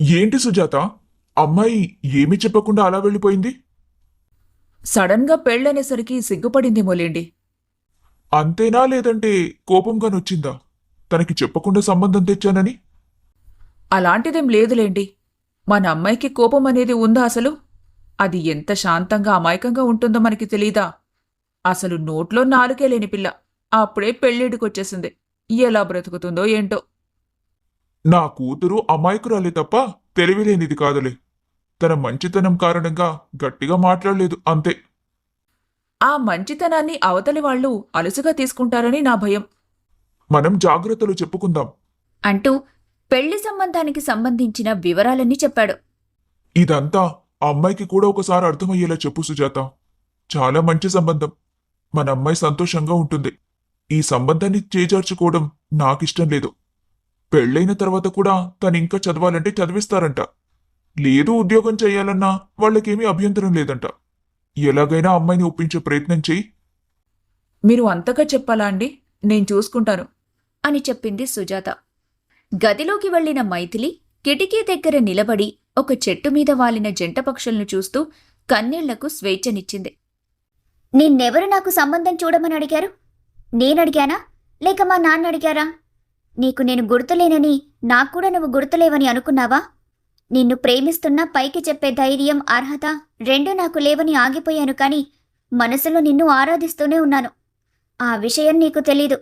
ఏంటి సుజాత? అమ్మాయి ఏమీ చెప్పకుండా అలా వెళ్ళిపోయింది? సడన్గా పెళ్ళనేసరికి సిగ్గుపడిందేమోలేండి అంతేనా లేదంటే కోపంగానొచ్చిందా? తనకి చెప్పకుండా సంబంధం తెచ్చానని? అలాంటిదేం లేదులేండి. మన అమ్మాయికి కోపం అనేది ఉందా అసలు? అది ఎంత శాంతంగా అమాయకంగా ఉంటుందో మనకి తెలీదా? అసలు నోట్లో నాలుకే లేని పిల్ల. అప్పుడే పెళ్ళిడికొచ్చేసింది. ఎలా బ్రతుకుతుందో ఏంటో. నా కూతురు అమాయకురాలే తప్ప తెలివిలేనిది కాదులే. తన మంచితనం కారణంగా గట్టిగా మాట్లాడలేదు అంతే. ఆ మంచితనాన్ని అవతలి వాళ్ళు అలుసుగా తీసుకుంటారని నా భయం. మనం జాగ్రత్తలు చెప్పుకుందాం. అంటూ పెళ్ళి సంబంధానికి సంబంధించిన వివరాలన్నీ చెప్పాడు. ఇదంతా ఆ అమ్మాయికి కూడా ఒకసారి అర్థమయ్యేలా చెప్పు సుజాత. చాలా మంచి సంబంధం. మన అమ్మాయి సంతోషంగా ఉంటుంది. ఈ సంబంధాన్ని చేజార్చుకోవడం నాకిష్టం లేదు. పెళ్ళైన తర్వాత కూడా తను ఇంకా చదవాలంటే చదివిస్తారంట. లేదు ఉద్యోగం చేయాలన్నా వాళ్ళకేమీ అభ్యంతరం లేదంట. ఎలాగైనా అమ్మాయిని ఒప్పించే ప్రయత్నం చెయ్యి. మీరు అంతగా చెప్పాలా అండి? నేను చూసుకుంటాను. అని చెప్పింది సుజాత. గదిలోకి వెళ్ళిన మైథిలి కిటికీ దగ్గర నిలబడి ఒక చెట్టు మీద వాలిన జంట పక్షులను చూస్తూ కన్నీళ్ళకు స్వేచ్ఛనిచ్చింది. నిన్నెవరు నాకు సంబంధం చూడమని అడిగారు? నేనడిగానా? లేక మా నాన్న అడిగారా? నీకు నేను గుర్తులేనని నాకు కూడా నువ్వు గుర్తులేవని అనుకున్నావా? నిన్ను ప్రేమిస్తున్నా పైకి చెప్పే ధైర్యం అర్హత రెండూ నాకు లేవని ఆగిపోయాను కానీ మనసులో నిన్ను ఆరాధిస్తూనే ఉన్నాను. ఆ విషయం నీకు తెలీదు.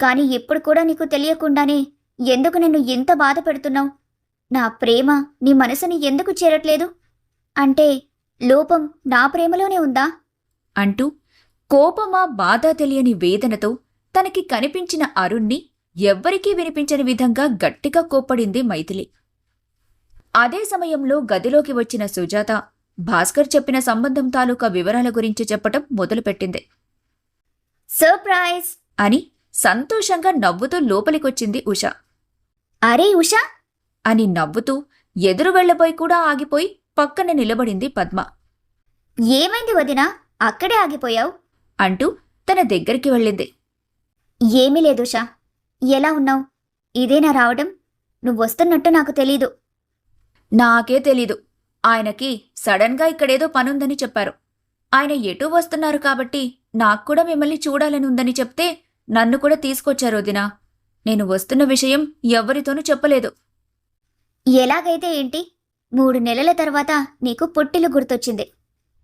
కానీ ఇప్పుడు కూడా నీకు తెలియకుండానే ఎందుకు నన్ను ఎంత బాధ పెడుతున్నావు? నా ప్రేమ నీ మనసుని ఎందుకు చేరట్లేదు? అంటే లోపం నా ప్రేమలోనే ఉందా? అంటూ కోపమా బాధ తెలియని వేదనతో తనకి కనిపించిన అరుణ్ణి ఎవ్వరికీ వినిపించని విధంగా గట్టిగా కోప్పడింది మైథిలి. అదే సమయంలో గదిలోకి వచ్చిన సుజాత భాస్కర్ చెప్పిన సంబంధం తాలూకా వివరాల గురించి చెప్పటం మొదలుపెట్టింది. సర్ప్రైజ్! అని సంతోషంగా నవ్వుతూ లోపలికొచ్చింది ఉష. అరే ఉష! అని నవ్వుతూ ఎదురు వెళ్ళబోయి కూడా ఆగిపోయి పక్కన నిలబడింది పద్మ. ఏమైంది వదినా? అక్కడే ఆగిపోయావు? అంటూ తన దగ్గరికి వెళ్ళింది. ఏమీ లేదు ఉషా. ఎలా ఉన్నావు? ఇదేనా రావడం? నువ్వు వస్తున్నట్టు నాకు తెలీదు. నాకే తెలీదు. ఆయనకి సడన్గా ఇక్కడేదో పనుందని చెప్పారు. ఆయన ఎటూ వస్తున్నారు కాబట్టి నాకు కూడా మిమ్మల్ని చూడాలని ఉందని చెప్తే నన్ను కూడా తీసుకొచ్చారు వదినా. నేను వస్తున్న విషయం ఎవ్వరితోనూ చెప్పలేదు. ఎలాగైతే ఏంటి? మూడు నెలల తర్వాత నీకు పొట్టిలు గుర్తొచ్చింది.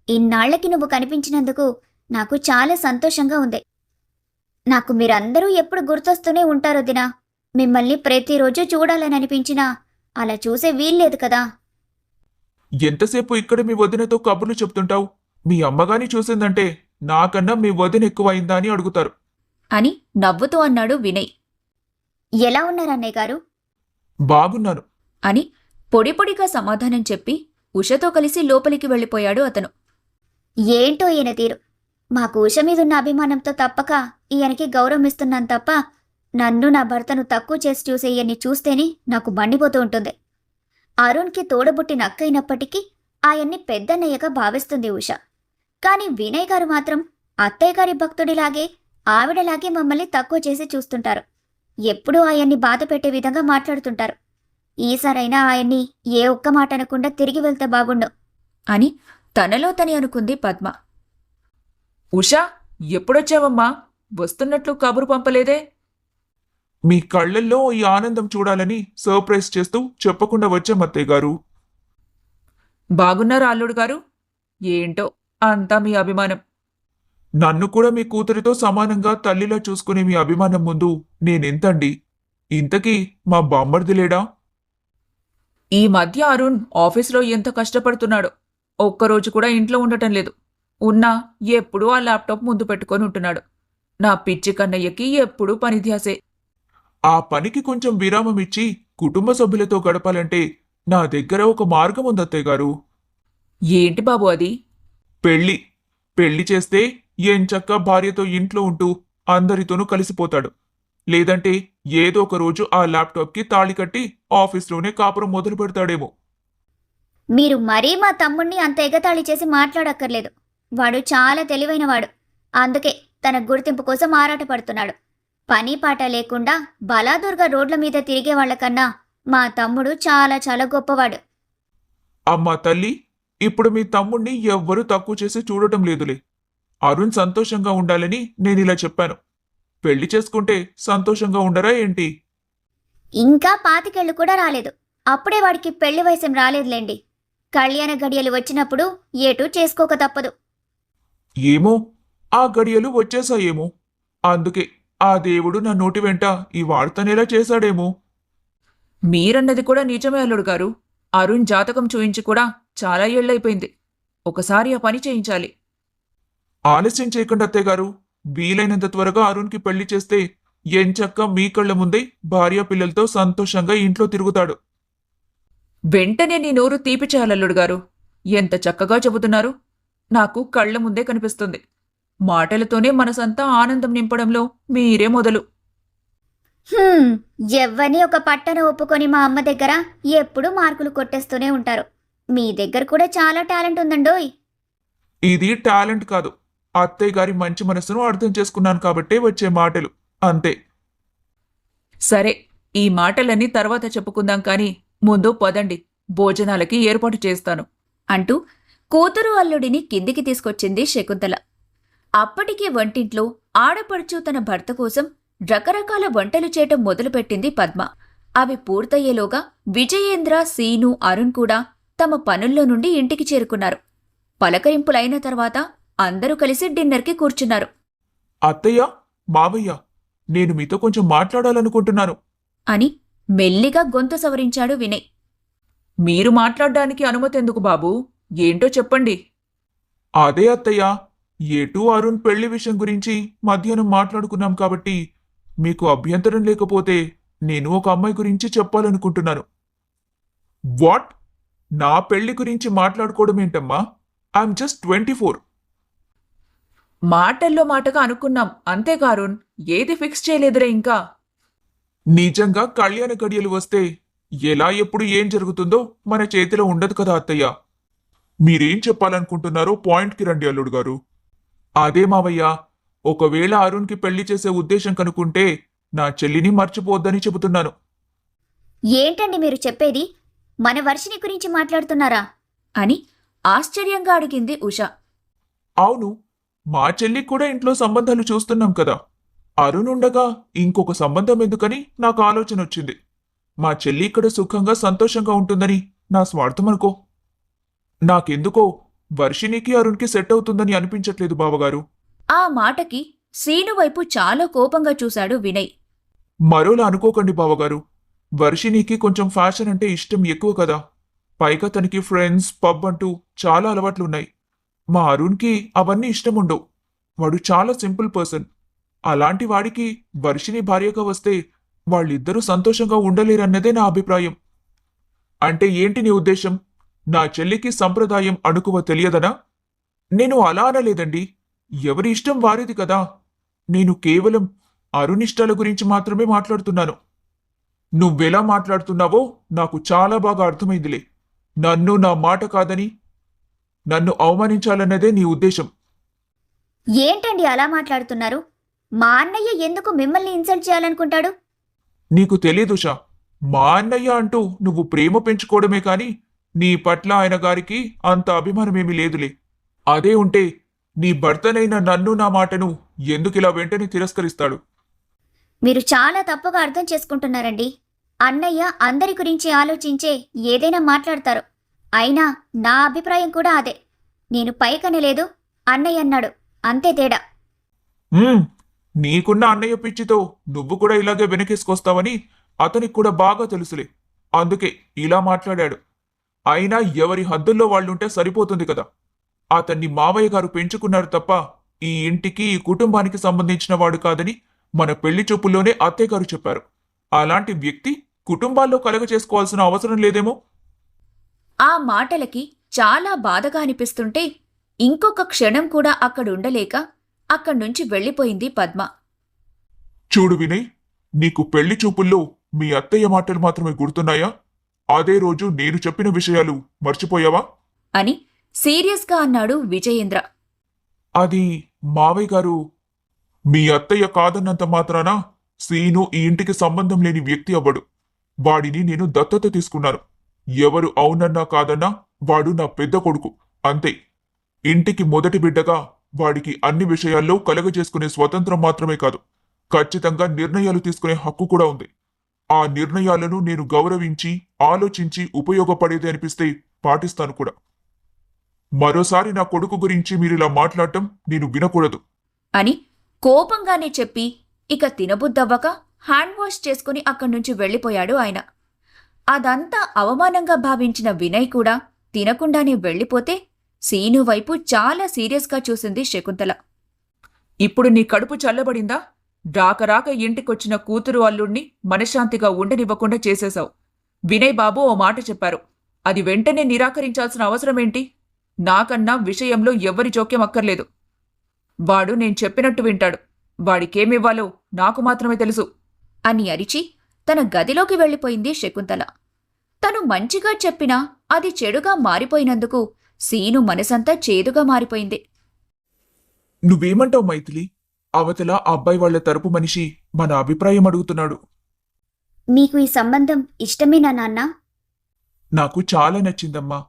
ఇన్నాళ్ళకి నువ్వు కనిపించినందుకు నాకు చాలా సంతోషంగా ఉంది. నాకు మీరందరూ ఎప్పుడు గుర్తొస్తూనే ఉంటారు వదినా మిమ్మల్ని ప్రతిరోజు చూడాలని అనిపించినా అలా చూసే వీల్లేదు కదా. ఎంతసేపు ఇక్కడ మీ వదినతో కబుర్లు చెప్తుంటావు? మీ అమ్మగాని చూసిందంటే నాకన్నా మీ వదిన ఎక్కువైందా అని అడుగుతారు. అని నవ్వుతూ అన్నాడు వినయ్. ఎలా ఉన్నారు అన్నయ్య గారు? బాగున్నాను. అని పొడి పొడిగా సమాధానం చెప్పి ఉషతో కలిసి లోపలికి వెళ్ళిపోయాడు అతను. ఏంటో ఈయన తీరు? మాకు ఉష మీదున్న అభిమానంతో తప్పక ఈయనకి గౌరవం ఇస్తున్నాను తప్ప నన్ను నా భర్తను తక్కువ చేసి చూసే ఈయన్ని చూస్తేనే నాకు మండిపోతూ ఉంటుంది. అరుణ్కి తోడబుట్టిన నక్కైనప్పటికీ ఆయన్ని పెద్దన్నయ్యగా భావిస్తుంది ఉష. కానీ వినయ్ గారు మాత్రం అత్తయ్య గారి భక్తుడిలాగే ఆవిడలాగే మమ్మల్ని తక్కువ చేసి చూస్తుంటారు. ఎప్పుడూ ఆయన్ని బాధ పెట్టే విధంగా మాట్లాడుతుంటారు. ఈసారైనా ఆయన్ని ఏ ఒక్క మాట అనకుండా తిరిగి వెళ్తే బాగుండు. అని తనలో తని అనుకుంది పద్మ. ఉషా ఎప్పుడొచ్చావమ్మా? వస్తున్నట్లు కబురు పంపలేదే. మీ కళ్ళల్లో ఈ ఆనందం చూడాలని సర్ప్రైజ్ చేస్తూ చెప్పకుండా వచ్చాం అత్తయ్య గారు. బాగున్నారా అల్లుడు గారు? ఏంటో అంతా మీ అభిమానం. నన్ను కూడా మీ కూతురితో సమానంగా తల్లిలా చూసుకునే మీ అభిమానం ముందు నేనెంతండి? ఇంతకీ మా బామ్మర్ది లేడా? ఈ మధ్య అరుణ్ ఆఫీస్లో ఎంత కష్టపడుతున్నాడో. ఒక్కరోజు కూడా ఇంట్లో ఉండటం లేదు. ఉన్నా ఎప్పుడూ ఆ ల్యాప్టాప్ ముందు పెట్టుకొని ఉంటున్నాడు. నా పిచ్చి కన్నయ్యకి ఎప్పుడూ పనిధ్యాసే ఆ పనికి కొంచెం విరామం ఇచ్చి కుటుంబ సభ్యులతో గడపాలంటే నా దగ్గర ఒక మార్గం ఉంది అత్తయ్య గారు. ఏంటి బాబు అది? పెళ్ళి పెళ్ళి చేస్తే ఎంచక్క భార్యతో ఇంట్లో ఉంటూ అందరితోనూ కలిసిపోతాడు. లేదంటే ఏదో ఒక రోజు ఆ ల్యాప్టాప్కి తాళి కట్టి ఆఫీస్లోనే కాపురం మొదలు పెడతాడేమో మీరు మరీ మా తమ్ముణ్ణి అంత ఎగతాళి చేసి మాట్లాడక్కర్లేదు. వాడు చాలా తెలివైనవాడు. అందుకే తన గుర్తింపు కోసం ఆరాటపడుతున్నాడు. పని పాట లేకుండా బలాదుర్గా రోడ్ల మీద తిరిగే వాళ్ళకన్నా మా తమ్ముడు చాలా చాలా గొప్పవాడు. అమ్మా తల్లి ఇప్పుడు మీ తమ్ముణ్ణి ఎవ్వరూ తక్కువ చేసి చూడటం లేదులే. అరుణ్ సంతోషంగా ఉండాలని నేనిలా చెప్పాను. పెళ్ళి చేసుకుంటే సంతోషంగా ఉండరా ఏంటి? ఇంకా పాతికేళ్ళు కూడా రాలేదు. అప్పుడే వాడికి పెళ్ళి వయసం రాలేదులేండి. కళ్యాణ గడియలు వచ్చినప్పుడు ఏటూ చేసుకోక తప్పదు. ఏమో? ఆ గడియలు వచ్చేసాయేమో అందుకే ఆ దేవుడు నా నోటి వెంట ఈ వార్తనేలా చేశాడేమో. మీరన్నది కూడా నిజమే అల్లుడు గారు. అరుణ్ జాతకం చూయించి కూడా చాలా ఏళ్ళైపోయింది ఒకసారి ఆ పని చేయించాలి. ఆలస్యం చేయకుండా అత్తయ్య గారు వీలైనంత త్వరగా అరుణ్కి పెళ్ళి చేస్తే ఎంచక్క మీ కళ్ళ ముందే భార్య పిల్లలతో సంతోషంగా ఇంట్లో తిరుగుతాడు. వెంటనే నీ నోరు తీపి చేయాలల్లుడు గారు. ఎంత చక్కగా చెబుతున్నారు. నాకు కళ్ళ ముందే కనిపిస్తుంది. మాటలతోనే మనసంతా ఆనందం నింపడంలో మీరే మొదలు. హ్మ్, ఎవ్వరిని ఒక పట్టణ ఒప్పుకొని మా అమ్మ దగ్గర ఎప్పుడూ మార్కులు కొట్టేస్తూనే ఉంటారు. మీ దగ్గర కూడా చాలా టాలెంట్ ఉందండోయ్. ఇది టాలెంట్ కాదు. అత్తయ్య గారి మంచి మనసును అర్థం చేసుకున్నాను కాబట్టే వచ్చే మాటలు. అంతే. సరే ఈ మాటలన్నీ తర్వాత చెప్పుకుందాం కానీ ముందు పదండి. భోజనాలకి ఏర్పాటు చేస్తాను. అంటూ కూతురు అల్లుడిని కిందికి తీసుకొచ్చింది శకుంతల. అప్పటికే వంటింట్లో ఆడపడుచు తన భర్త కోసం రకరకాల వంటలు చేయటం మొదలుపెట్టింది పద్మ. అవి పూర్తయ్యేలోగా విజయేంద్ర సీను అరుణ్ కూడా తమ పనుల్లో నుండి ఇంటికి చేరుకున్నారు. పలకరింపులైన తర్వాత అందరూ కలిసి డిన్నర్కి కూర్చున్నారు. అత్తయ్య మావయ్య నేను మీతో కొంచెం మాట్లాడాలనుకుంటున్నాను. అని మెల్లిగా గొంతు సవరించాడు వినయ్. మీరు మాట్లాడడానికి అనుమతి ఎందుకు బాబూ? ఏంటో చెప్పండి. అదే అత్తయ్య ఎటు అరుణ్ పెళ్ళి విషయం గురించి మధ్యాహ్నం మాట్లాడుకున్నాం కాబట్టి మీకు అభ్యంతరం లేకపోతే నేను ఒక అమ్మాయి గురించి చెప్పాలనుకుంటున్నాను. వాట్? నా పెళ్ళి గురించి మాట్లాడుకోవడం ఏంటమ్మా? I'm just twenty four. మాటల్లో మాటగా అనుకున్నాం. అంతే కారుణ్ ఏది ఫిక్స్ చేయలేదురే ఇంకా. నిజంగా కళ్యాణ గడియలు వస్తే ఎలా ఎప్పుడు ఏం జరుగుతుందో మన చేతిలో ఉండదు కదా అత్తయ్య. మీరేం చెప్పాలనుకుంటున్నారో పాయింట్కి రండి అల్లుడు గారు. అదే మావయ్య ఒకవేళ అరుణ్కి పెళ్ళి చేసే ఉద్దేశం కనుకుంటే నా చెల్లిని మర్చిపోద్దని చెబుతున్నాను. ఏంటండి మీరు చెప్పేది? మన వర్షిని గురించి మాట్లాడుతున్నారా? అని ఆశ్చర్యంగా అడిగింది ఉష. అవును మా చెల్లికి కూడా ఇంట్లో సంబంధాలు చూస్తున్నాం కదా. అరుణ్ ఉండగా ఇంకొక సంబంధం ఎందుకని నాకు ఆలోచన వచ్చింది. మా చెల్లి ఇక్కడ సుఖంగా సంతోషంగా ఉంటుందని నా స్వార్థం అనుకో నాకెందుకో వర్షినికి అరుణ్కి సెట్ అవుతుందని అనిపించట్లేదు బావగారు. ఆ మాటకి శ్రీను వైపు చాలా కోపంగా చూశాడు వినయ్. మరోలా అనుకోకండి బావగారు. వర్షినికి కొంచెం ఫ్యాషన్ అంటే ఇష్టం ఎక్కువ కదా. పైగా తనకి ఫ్రెండ్స్ పబ్ అంటూ చాలా అలవాట్లున్నాయి. మా అరుణ్కి అవన్నీ ఇష్టం ఉండవు. వాడు చాలా సింపుల్ పర్సన్. అలాంటి వాడికి వర్షిని భార్యగా వస్తే వాళ్ళిద్దరూ సంతోషంగా ఉండలేరన్నదే నా అభిప్రాయం. అంటే ఏంటి నీ ఉద్దేశం? నా చెల్లికి సంప్రదాయం అణుకువ తెలియదనా? నేను అలా అనలేదండి. ఎవరి ఇష్టం వారిది కదా. నేను కేవలం అరుణిష్టాల గురించి మాత్రమే మాట్లాడుతున్నాను. నువ్వెలా మాట్లాడుతున్నావో నాకు చాలా బాగా అర్థమైందిలే. నన్ను నా మాట కాదని నన్ను అవమానించాలన్నదే నీ ఉద్దేశం. ఏంటండి అలా మాట్లాడుతున్నారు? మా అన్నయ్య ఎందుకు మిమ్మల్ని ఇన్సల్ట్ చేయాలనుకుంటాడు? నీకు తెలీదుషా మా అన్నయ్య అంటూ నువ్వు ప్రేమ పెంచుకోవడమే కాని నీ పట్ల ఆయన గారికి అంత అభిమానమేమీ లేదులే. అదే ఉంటే నీ భర్తనైన నన్ను నా మాటను ఎందుకిలా వెంటనే తిరస్కరిస్తాడు? మీరు చాలా తప్పుగా అర్థం చేసుకుంటున్నారండి. అన్నయ్య అందరి గురించి ఆలోచించే ఏదైనా మాట్లాడతారు. అయినా నా అభిప్రాయం కూడా అదే. నేను పైకనలేదు అన్నయ్య అన్నాడు. అంతే తేడా. "మ్మ్, నీకున్న అన్నయ్య పిచ్చితో నువ్వు కూడా ఇలాగే వెనకేసుకొస్తావని అతనికి కూడా బాగా తెలుసులే. అందుకే ఇలా మాట్లాడాడు. అయినా ఎవరి హద్దుల్లో వాళ్ళుంటే సరిపోతుంది కదా. అతన్ని మావయ్య గారు పెంచుకున్నారు తప్ప ఈ ఇంటికి ఈ కుటుంబానికి సంబంధించిన వాడు కాదని మన పెళ్ళి చూపుల్లోనే అత్తయ్య గారు చెప్పారు. అలాంటి వ్యక్తి కుటుంబాల్లో కలగ చేసుకోవాల్సిన అవసరం లేదేమో? ఆ మాటలకి చాలా బాధగా అనిపిస్తుంటే ఇంకొక క్షణం కూడా అక్కడుండలేక అక్కడ్నుంచి వెళ్ళిపోయింది పద్మ. చూడు వినయ్ నీకు పెళ్ళి చూపుల్లో మీ అత్తయ్య మాటలు మాత్రమే గుర్తున్నాయా? అదే రోజు నేను చెప్పిన విషయాలు మర్చిపోయావా? అని సీరియస్గా అన్నాడు విజయేంద్ర. అది మావయ్య గారు మీ అత్తయ్య కాదన్నంత మాత్రాన సీను ఈ ఇంటికి సంబంధం లేని వ్యక్తి అవ్వడు. వాడిని నేను దత్తత తీసుకున్నాను. ఎవరు అవునన్నా కాదన్నా వాడు నా పెద్ద కొడుకు అంతే. ఇంటికి మొదటి బిడ్డగా వాడికి అన్ని విషయాల్లో కలగజేసుకునే స్వతంత్రం మాత్రమే కాదు. ఖచ్చితంగా నిర్ణయాలు తీసుకునే హక్కు కూడా ఉంది. ఆ నిర్ణయాలను నేను గౌరవించి ఆలోచించి ఉపయోగపడేది అనిపిస్తే పాటిస్తాను కూడా. మరోసారి నా కొడుకు గురించి మీరిలా మాట్లాడటం నేను వినకూడదు. అని కోపంగానే చెప్పి ఇక తినబుద్దవ్వక హ్యాండ్ వాష్ చేసుకుని అక్కడి నుంచి వెళ్ళిపోయాడు ఆయన. అదంతా అవమానంగా భావించిన వినయ్ కూడా తినకుండానే వెళ్ళిపోతే సీను వైపు చాలా సీరియస్గా చూసింది శకుంతల. ఇప్పుడు నీ కడుపు చల్లబడిందా? రాక రాక ఇంటికొచ్చిన కూతురు అల్లుణ్ణి మనశ్శాంతిగా ఉండనివ్వకుండా చేసేశావు. వినయ్ బాబు ఓ మాట చెప్పారు. అది వెంటనే నిరాకరించాల్సిన అవసరమేంటి? నాకన్నా విషయంలో ఎవ్వరి జోక్యం అక్కర్లేదు. వాడు నేను చెప్పినట్టు వింటాడు. వాడికేమివ్వాలో నాకు మాత్రమే తెలుసు. అని అరిచి తన గదిలోకి వెళ్ళిపోయింది శకుంతల. తను మంచిగా చెప్పినా అది చెడుగా మారిపోయినందుకు సీను మనసంతా చేదుగా మారిపోయింది. నువ్వేమంటావు మైథిలి? అవతల అబ్బాయి వాళ్ళ తరపు మనిషి మన అభిప్రాయం అడుగుతున్నాడు. మీకు ఈ సంబంధం ఇష్టమేనా నాన్న? నాకు చాలా నచ్చిందమ్మా.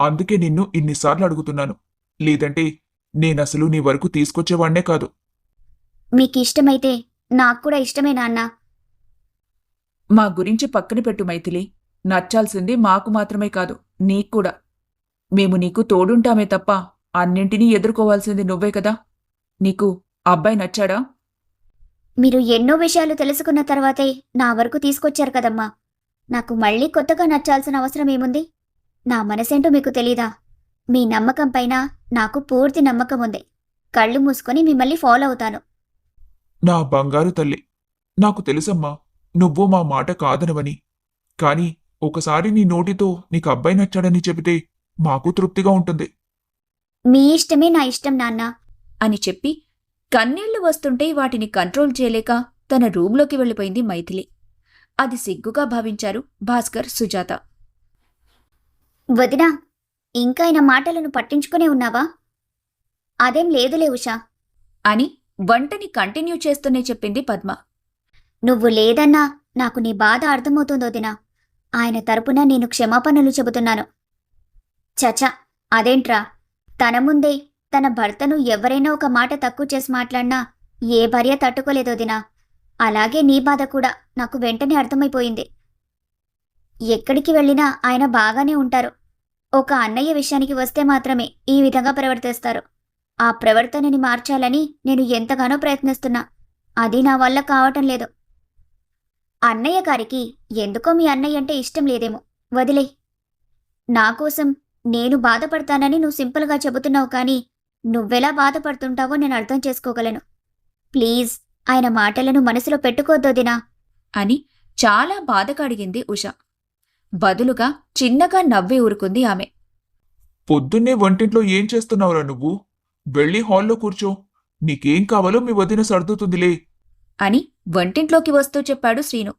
అందుకే నిన్ను ఇన్నిసార్లు అడుగుతున్నాను. లేదంటే నేనసలు నీ వరకు తీసుకొచ్చేవాణ్ణే కాదు. మీకు ఇష్టమైతే నాకు కూడా ఇష్టమే నాన్న. మా గురించి పక్కన పెట్టు మైథిలి. నచ్చాల్సింది మాకు మాత్రమే కాదు నీకు కూడా. మేము నీకు తోడుంటామే తప్ప అన్నింటినీ ఎదుర్కోవాల్సింది నువ్వే కదా. నీకు అబ్బాయి నచ్చాడా? మీరు ఎన్నో విషయాలు తెలుసుకున్న తర్వాతే నా వరకు తీసుకొచ్చారు కదమ్మా. నాకు మళ్ళీ కొత్తగా నచ్చాల్సిన అవసరం ఏముంది? నా మనసేంటో మీకు తెలీదా? మీ నమ్మకం పైన నాకు పూర్తి నమ్మకం ఉంది. కళ్ళు మూసుకొని మిమ్మల్ని ఫాలో అవుతాను. నా బంగారు తల్లి నాకు తెలుసమ్మా నువ్వు మా మాట కాదనవని. కాని ఒకసారి నీ నోటితో నీకు అబ్బాయి నచ్చాడని చెబితే మాకు తృప్తిగా ఉంటుంది. మీ ఇష్టమే నా ఇష్టం నాన్న. అని చెప్పి కన్నీళ్ళు వస్తుంటే వాటిని కంట్రోల్ చేయలేక తన రూంలోకి వెళ్ళిపోయింది మైథిలి. అది సిగ్గుగా భావించారు భాస్కర్ సుజాత. వదినా ఇంకా ఆయన మాటలను పట్టించుకునే ఉన్నావా? అదేం లేదులే ఉషా. అని వంటని కంటిన్యూ చేస్తూనే చెప్పింది పద్మ. నువ్వు లేదన్నా నాకు నీ బాధ అర్థమవుతుందో దినా ఆయన తరపున నేను క్షమాపణలు చెబుతున్నాను. చచ అదేంట్రా? తన ముందే తన భర్తను ఎవరైనా ఒక మాట తక్కువ చేసి మాట్లాడినా ఏ భార్య తట్టుకోలేదో దినా అలాగే నీ బాధ కూడా నాకు వెంటనే అర్థమైపోయింది. ఎక్కడికి వెళ్ళినా ఆయన బాగానే ఉంటారు. ఒక అన్నయ్య విషయానికి వస్తే మాత్రమే ఈ విధంగా ప్రవర్తిస్తారు. ఆ ప్రవర్తనని మార్చాలని నేను ఎంతగానో ప్రయత్నిస్తున్నా. అది నా వల్ల కావటం లేదు. అన్నయ్య గారికి ఎందుకో మీ అన్నయ్య అంటే ఇష్టం లేదేమో. వదిలే. నా కోసం నేను బాధపడతానని నువ్వు సింపుల్గా చెబుతున్నావు కానీ నువ్వెలా బాధపడుతుంటావో నేను అర్థం చేసుకోగలను. ప్లీజ్ ఆయన మాటలను మనసులో పెట్టుకోద్దోదినా అని చాలా బాధగా అడిగింది ఉష. బదులుగా చిన్నగా నవ్వి ఊరుకుంది ఆమె. పొద్దున్నే వంటింట్లో ఏం చేస్తున్నావురా నువ్వు? వెళ్ళి హాల్లో కూర్చో. నీకేం కావాలో మీ వదిన సర్దుతుందిలే. అని వంటింట్లోకి వస్తూ చెప్పాడు శ్రీను.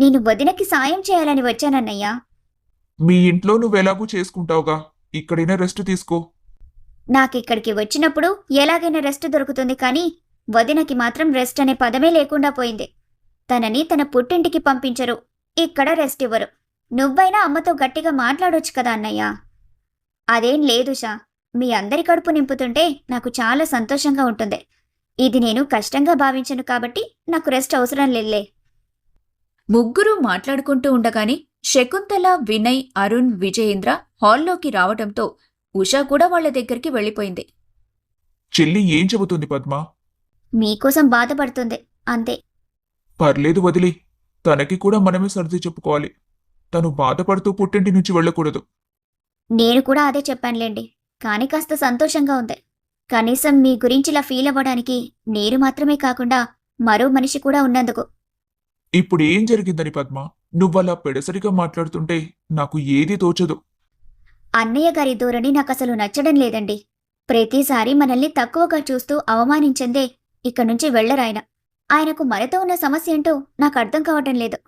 నేను వదినకి సాయం చేయాలని వచ్చానన్నయ్యా. మీ ఇంట్లో నువ్వెలాగూ చేసుకుంటావుగా? ఇక్కడైనా రెస్ట్ తీసుకో. నాకిక్కడికి వచ్చినప్పుడు ఎలాగైనా రెస్ట్ దొరుకుతుంది కానీ వదినకి మాత్రం రెస్ట్ అనే పదమే లేకుండా పోయింది. తనని తన పుట్టింటికి పంపించరు. ఇక్కడ రెస్ట్ ఇవ్వరు. నువ్వైనా అమ్మతో గట్టిగా మాట్లాడొచ్చు కదా అన్నయ్య. అదేం లేదు షా. మీ అందరి కడుపు నింపుతుంటే నాకు చాలా సంతోషంగా ఉంటుంది. ఇది నేను కష్టంగా భావించను కాబట్టి నాకు రెస్ట్ అవసరం లేదులే. ముగ్గురు మాట్లాడుకుంటూ ఉండగానే శకుంతల వినయ్ అరుణ్ విజయేంద్ర హాల్లోకి రావడంతో ఉష కూడా వాళ్ళ దగ్గరికి వెళ్ళిపోయింది. చెల్లి ఏం చెబుతుంది పద్మ? మీకోసం బాధపడుతుంది అంతే. పర్లేదు వదిలి తనకి కూడా మనమే సర్ది చెప్పుకోవాలి. తను బాధపడుతూ పుట్టింటి నుంచి వెళ్ళకూడదు. నేను కూడా అదే చెప్పానులేండి కానీ కాస్త సంతోషంగా ఉంది. కనీసం మీ గురించి ఇలా ఫీల్ అవ్వడానికి నేను మాత్రమే కాకుండా మరో మనిషి కూడా ఉన్నందుకు. ఇప్పుడు ఏం జరిగిందని పద్మ? నువ్వలా పెడసరిగా మాట్లాడుతుంటే నాకు ఏదీ తోచదు. అన్నయ్య గారి ధోరణి నాకు అసలు నచ్చడం లేదండి. ప్రతిసారి మనల్ని తక్కువగా చూస్తూ అవమానించందే ఇక్కడి నుంచి వెళ్ళరాయన ఆయనకు మనతో ఉన్న సమస్య ఏంటో నాకు అర్థం కావటం లేదు.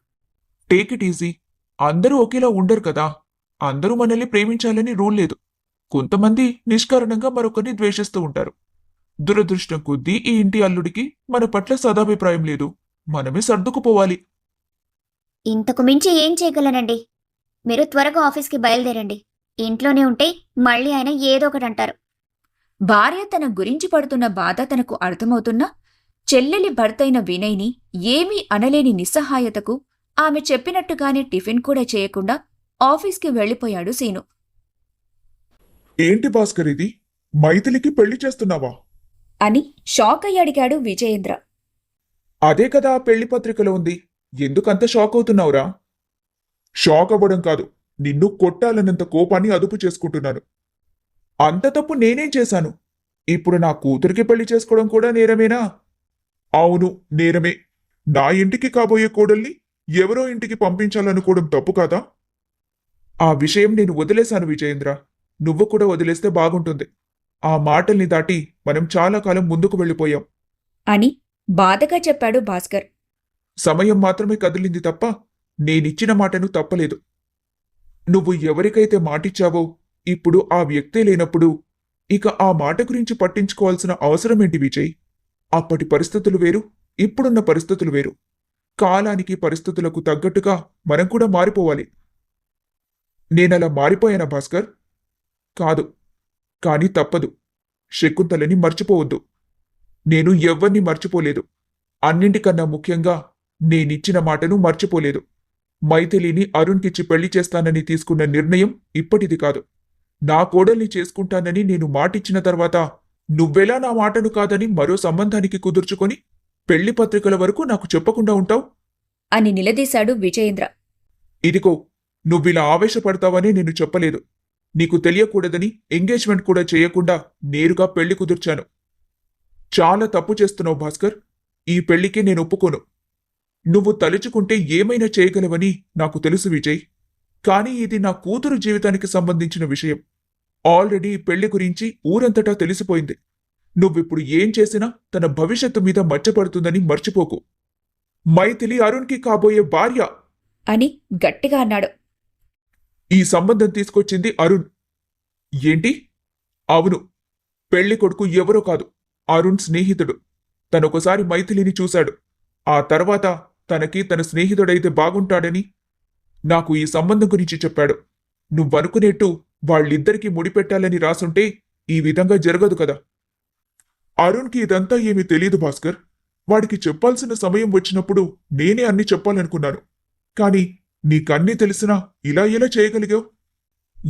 టేక్ ఇట్ ఈజీ అందరూ ఒకేలా ఉండరు కదా. అందరూ మనల్ని ప్రేమించాలని రూల్ లేదు. కొంతమంది నిష్కారణంగా మరొకరిని ద్వేషిస్తూ ఉంటారు. దురదృష్టం కొద్దీ ఈ ఇంటి అల్లుడికి మన పట్ల సదాభిప్రాయం లేదు. మనమే సర్దుకుపోవాలి. ఇంతకు మించి ఏం చేయగలనండి? మీరు త్వరగా ఆఫీస్కి బయలుదేరండి. ఇంట్లోనే ఉంటే మళ్ళీ ఆయన ఏదో ఒకటి అంటారు భార్య తన గురించి పడుతున్న బాధ తనకు అర్థమవుతున్నా చెల్లెలి భర్తైన వినయ్ని ఏమీ అనలేని నిస్సహాయతకు ఆమె చెప్పినట్టుగానే టిఫిన్ కూడా చేయకుండా ఆఫీస్కి వెళ్ళిపోయాడు సీను. ఏంటి భాస్కర్ ఇది? మైథిలికి పెళ్ళి చేస్తున్నావా? అని షాక్ అయ్యి అడిగాడు విజయేంద్ర. అదే కదా ఆ పెళ్ళి పత్రికలో ఉంది. ఎందుకంత షాక్ అవుతున్నావురా? షాక్ అవ్వడం కాదు. నిన్ను కొట్టాలన్నంత కోపాన్ని అదుపు చేసుకుంటున్నాను. అంత తప్పు నేనేం చేశాను? ఇప్పుడు నా కూతురికి పెళ్ళి చేసుకోవడం కూడా నేరమేనా? అవును నేరమే. నా ఇంటికి కాబోయే కోడల్ని ఎవరో ఇంటికి పంపించాలనుకోవడం తప్పు కాదా? ఆ విషయం నేను వదిలేశాను విజయేంద్ర. నువ్వు కూడా వదిలేస్తే బాగుంటుంది. ఆ మాటల్ని దాటి మనం చాలా కాలం ముందుకు వెళ్ళిపోయాం. అని బాధగా చెప్పాడు భాస్కర్. సమయం మాత్రమే కదిలింది తప్ప నేనిచ్చిన మాటను తప్పలేదు. నువ్వు ఎవరికైతే మాటిచ్చావో ఇప్పుడు ఆ వ్యక్తే లేనప్పుడు ఇక ఆ మాట గురించి పట్టించుకోవాల్సిన అవసరమేంటి విజయ్? అప్పటి పరిస్థితులు వేరు ఇప్పుడున్న పరిస్థితులు వేరు. కాలానికి పరిస్థితులకు తగ్గట్టుగా మనం కూడా మారిపోవాలి. నేనలా మారిపోయానా భాస్కర్? కాదు. కాని తప్పదు. శకుంతలని మర్చిపోవద్దు. నేను ఎవ్వరిని మర్చిపోలేదు. అన్నింటికన్నా ముఖ్యంగా నేనిచ్చిన మాటను మర్చిపోలేదు. మైథిలిని అరుణ్కిచ్చి పెళ్ళి చేస్తానని తీసుకున్న నిర్ణయం ఇప్పటిది కాదు. నా కోడల్ని చేసుకుంటానని నేను మాటిచ్చిన తర్వాత నువ్వెలా నా మాటను కాదని మరో సంబంధానికి కుదుర్చుకొని పెళ్ళి పత్రికల వరకు నాకు చెప్పకుండా ఉంటావు? అని నిలదీశాడు విజయేంద్ర. ఇదిగో నువ్విలా ఆవేశపడతావని నేను చెప్పలేదు. నీకు తెలియకూడదని ఎంగేజ్మెంట్ కూడా చేయకుండా నేరుగా పెళ్ళి కుదుర్చాను. చాలా తప్పు చేస్తున్నావు భాస్కర్. ఈ పెళ్ళికి నేను ఒప్పుకోను. నువ్వు తలుచుకుంటే ఏమైనా చేయగలవని నాకు తెలుసు విజయ్. కానీ ఇది నా కూతురు జీవితానికి సంబంధించిన విషయం. ఆల్రెడీ పెళ్ళి గురించి ఊరంతటా తెలిసిపోయింది. నువ్విప్పుడు ఏం చేసినా తన భవిష్యత్తు మీద మచ్చపడుతుందని మర్చిపోకు. మైథిలి అరుణ్కి కాబోయే భార్య. అని గట్టిగా అన్నాడు. ఈ సంబంధం తీసుకొచ్చింది అరుణ్. ఏంటి? అవును. పెళ్ళి కొడుకు ఎవరో కాదు. అరుణ్ స్నేహితుడు. తనొకసారి మైథిలిని చూశాడు. ఆ తర్వాత తనకి తన స్నేహితుడైతే బాగుంటాడని నాకు ఈ సంబంధం గురించి చెప్పాడు. నువ్వనుకునేట్టు వాళ్ళిద్దరికీ ముడిపెట్టాలని రాసుంటే ఈ విధంగా జరగదు కదా. అరుణ్కి ఇదంతా ఏమీ తెలియదు భాస్కర్. వాడికి చెప్పాల్సిన సమయం వచ్చినప్పుడు నేనే అన్ని చెప్పాలనుకున్నాను. కానీ నీకన్నీ తెలిసినా ఇలా ఎలా చేయగలిగావు?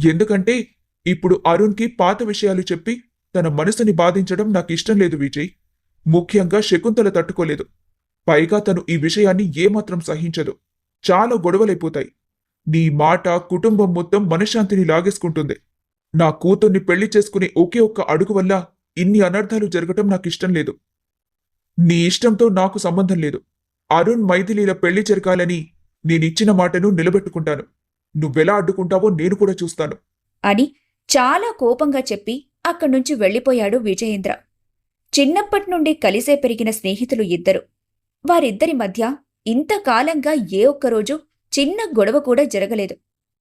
ఎందుకంటే ఇప్పుడు అరుణ్కి పాత విషయాలు చెప్పి తన మనసుని బాధించడం నాకు ఇష్టం లేదు విజయ్. ముఖ్యంగా శకుంతల తట్టుకోలేదు. పైగా తను ఈ విషయాన్ని ఏమాత్రం సహించదు. చాలా గొడవలైపోతాయి. నీ మాట కుటుంబం మొత్తం మనశ్శాంతిని లాగేసుకుంటుంది. నా కూతుర్ని పెళ్ళి చేసుకునే ఒకే ఒక్క అడుగు వల్ల ఇన్ని అనర్థాలు జరగటం నాకు ఇష్టం లేదు. నీ ఇష్టంతో నాకు సంబంధం లేదు. అరుణ్ మైథిలీల పెళ్ళి జరగాలని నేనిచ్చిన మాటను నిలబెట్టుకుంటాను. నువ్వెలా అడ్డుకుంటావో నేను కూడా చూస్తాను. అని చాలా కోపంగా చెప్పి అక్కడ్నుంచి వెళ్ళిపోయాడు విజయేంద్ర. చిన్నప్పటి నుండి కలిసే పెరిగిన స్నేహితులు ఇద్దరు. వారిద్దరి మధ్య ఇంతకాలంగా ఏ ఒక్కరోజు చిన్న గొడవ కూడా జరగలేదు.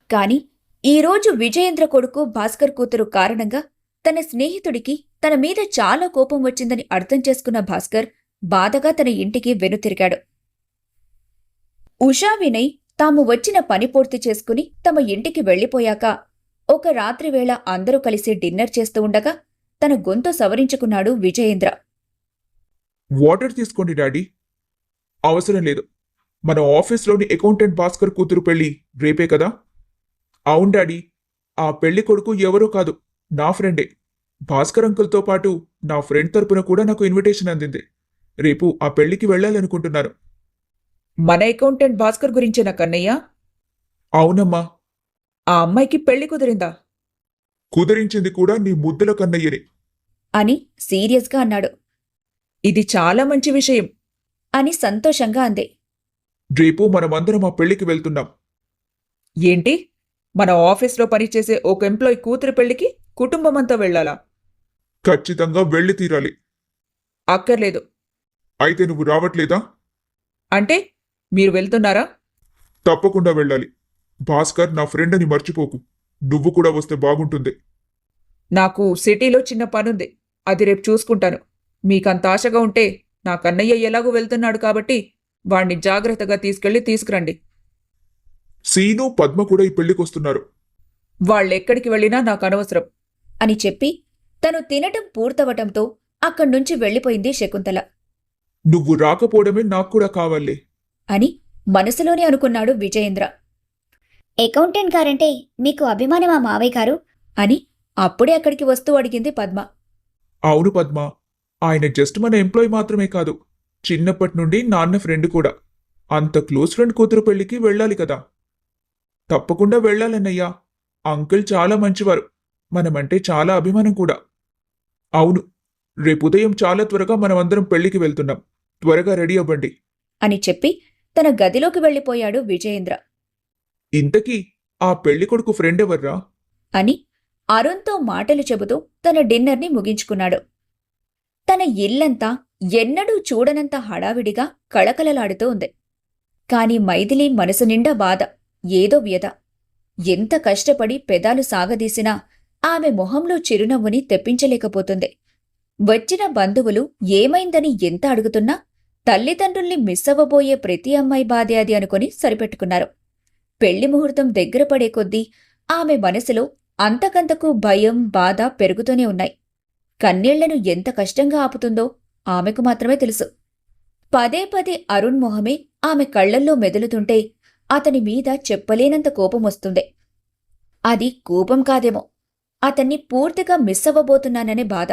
కాని ఈరోజు విజయేంద్ర కొడుకు భాస్కర్ కూతురు కారణంగా తన స్నేహితుడికి తన మీద చాలా కోపం వచ్చిందని అర్థం చేసుకున్న భాస్కర్ బాధగా తన ఇంటికి వెనుతిరిగాడు. ఉషా వినయ్ తాము వచ్చిన పని పూర్తి చేసుకుని తమ ఇంటికి వెళ్ళిపోయాక ఒక రాత్రివేళ అందరూ కలిసి డిన్నర్ చేస్తూ ఉండగా తన గొంతు సవరించుకున్నాడు విజయేంద్ర. వాటర్ తీసుకోండి డాడీ. అవసరం లేదు. మన ఆఫీస్లోని అకౌంటెంట్ భాస్కర్ కూతురు పెళ్ళి రేపే కదా? అవును డాడీ ఆ పెళ్ళి కొడుకు ఎవరో కాదు నా ఫ్రెండే. భాస్కర్ అంకుల్తో పాటు నా ఫ్రెండ్ తరపున కూడా నాకు ఇన్విటేషన్ అందింది. రేపు ఆ పెళ్ళికి వెళ్ళాలనుకుంటున్నాను మన అకౌంటెంట్ భాస్కర్ గురించేనా కన్నయ్య? అవునమ్మా. ఆ అమ్మాయికి పెళ్ళి కుదిరిందా? కుదిరించింది కూడా నీ ముద్దుల కన్నయ్యనే. అని సీరియస్గా అన్నాడు. ఇది చాలా మంచి విషయం. అని సంతోషంగా అంది. రేపు మనమందరం ఆ పెళ్ళికి వెళ్తున్నాం. ఏంటి? మన ఆఫీస్లో పనిచేసే ఒక ఎంప్లాయ్ కూతురు పెళ్ళికి కుటుంబమంతా వెళ్ళాలా? ఖచ్చితంగా వెళ్ళి తీరాలి. అక్కర్లేదు. అయితే నువ్వు రావట్లేదా? అంటే మీరు వెళ్తున్నారా? తప్పకుండా వెళ్ళాలి. భాస్కర్ నా ఫ్రెండ్ అని మర్చిపోకు. నువ్వు కూడా వస్తే బాగుంటుంది. నాకు సిటీలో చిన్న పనుంది. అది రేపు చూసుకుంటాను. మీకంత ఆశగా ఉంటే నా కన్నయ్య ఎలాగూ వెళ్తున్నాడు కాబట్టి వాణ్ణి జాగ్రత్తగా తీసుకెళ్ళి తీసుకురండి. సీను పద్మ కూడా ఈ పెళ్ళికొస్తున్నారు వాళ్ళెక్కడికి వెళ్ళినా నాకు అనవసరం. అని చెప్పి తను తినటం పూర్తవటంతో అక్కడ్నుంచి వెళ్ళిపోయింది శకుంతల. నువ్వు రాకపోవడమే నాకు కూడా కావాలి. అని మనసులోనే అనుకున్నాడు విజయేంద్ర. అకౌంటెంట్ గారంటే మీకు అభిమానమా మావయ్య గారు? అని అప్పుడే అక్కడికి వస్తూ అడిగింది పద్మ. అవును పద్మ ఆయన జస్ట్ మన ఎంప్లాయ్ మాత్రమే కాదు చిన్నప్పటి నుండి నాన్న ఫ్రెండ్ కూడా. అంత క్లోజ్ ఫ్రెండ్ కూతురు పెళ్ళికి వెళ్ళాలి కదా. తప్పకుండా వెళ్ళాలన్నయ్యా. అంకుల్ చాలా మంచివారు. మనమంటే చాలా అభిమానం కూడా. అవును రేపు ఉదయం చాలా త్వరగా మనమందరం పెళ్ళికి వెళ్తున్నాం. త్వరగా రెడీ అవ్వండి. అని చెప్పి తన గదిలోకి వెళ్ళిపోయాడు విజయేంద్ర. ఇంతకీ ఆ పెళ్ళి కొడుకు ఫ్రెండ్ ఎవర్రా? అని అరుణ్తో మాటలు చెబుతూ తన డిన్నర్ని ముగించుకున్నాడు. తన ఇల్లంతా ఎన్నడూ చూడనంత హడావిడిగా కళకళలాడుతూ ఉంది. కాని మైథిలి మనసు నిండా బాధ ఏదో వ్యధ. ఎంత కష్టపడి పెదాలు సాగదీసినా ఆమె మొహంలో చిరునవ్వుని తెప్పించలేకపోతుంది. వచ్చిన బంధువులు ఏమైందని ఎంత అడుగుతున్నా తల్లిదండ్రుల్ని మిస్ అవ్వబోయే ప్రతి అమ్మాయి బాధే అది అనుకుని సరిపెట్టుకున్నారు. పెళ్ళి ముహూర్తం దగ్గర పడే కొద్దీ ఆమె మనసులో అంతకంతకు భయం బాధ పెరుగుతూనే ఉన్నాయి. కన్నీళ్ళను ఎంత కష్టంగా ఆపుతుందో ఆమెకు మాత్రమే తెలుసు. పదే పదే అరుణ్ మొహమే ఆమె కళ్ళల్లో మెదులుతుంటే అతని మీద చెప్పలేనంత కోపం వస్తుంది. అది కోపం కాదేమో. అతన్ని పూర్తిగా మిస్ అవ్వబోతున్నాననే బాధ.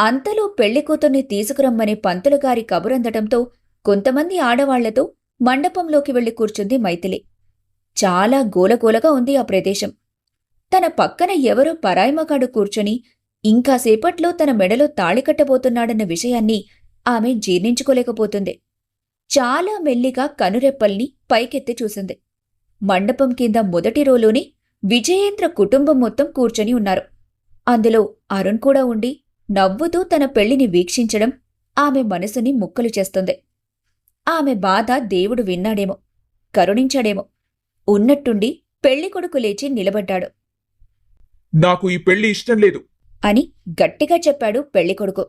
అంతలో పెళ్ళికూతుర్ని తీసుకురమ్మనే పంతులుగారి కబురందటంతో కొంతమంది ఆడవాళ్ళతో మండపంలోకి వెళ్ళి కూర్చుంది మైథిలి. చాలా గోలగోలగా ఉంది ఆ ప్రదేశం. తన పక్కన ఎవరో పరాయిమగాడు కూర్చొని ఇంకాసేపట్లో తన మెడలో తాళికట్టబోతున్నాడన్న విషయాన్ని ఆమె జీర్ణించుకోలేకపోతుంది. చాలా మెల్లిగా కనురెప్పల్ని పైకెత్తి చూసింది. మండపం కింద మొదటి రోలోనే విజయేంద్ర కుటుంబం మొత్తం కూర్చొని ఉన్నారు. అందులో అరుణ్ కూడా ఉండి నవ్వుతూ తన పెళ్ళిని వీక్షించడం ఆమె మనసుని ముక్కలు చేస్తుంది. ఆమె బాధ దేవుడు విన్నాడేమో కరుణించాడేమో. ఉన్నట్టుండి పెళ్ళి కొడుకు లేచి నిలబడ్డాడు. నాకు ఈ పెళ్ళి ఇష్టం లేదు. అని గట్టిగా చెప్పాడు పెళ్ళికొడుకు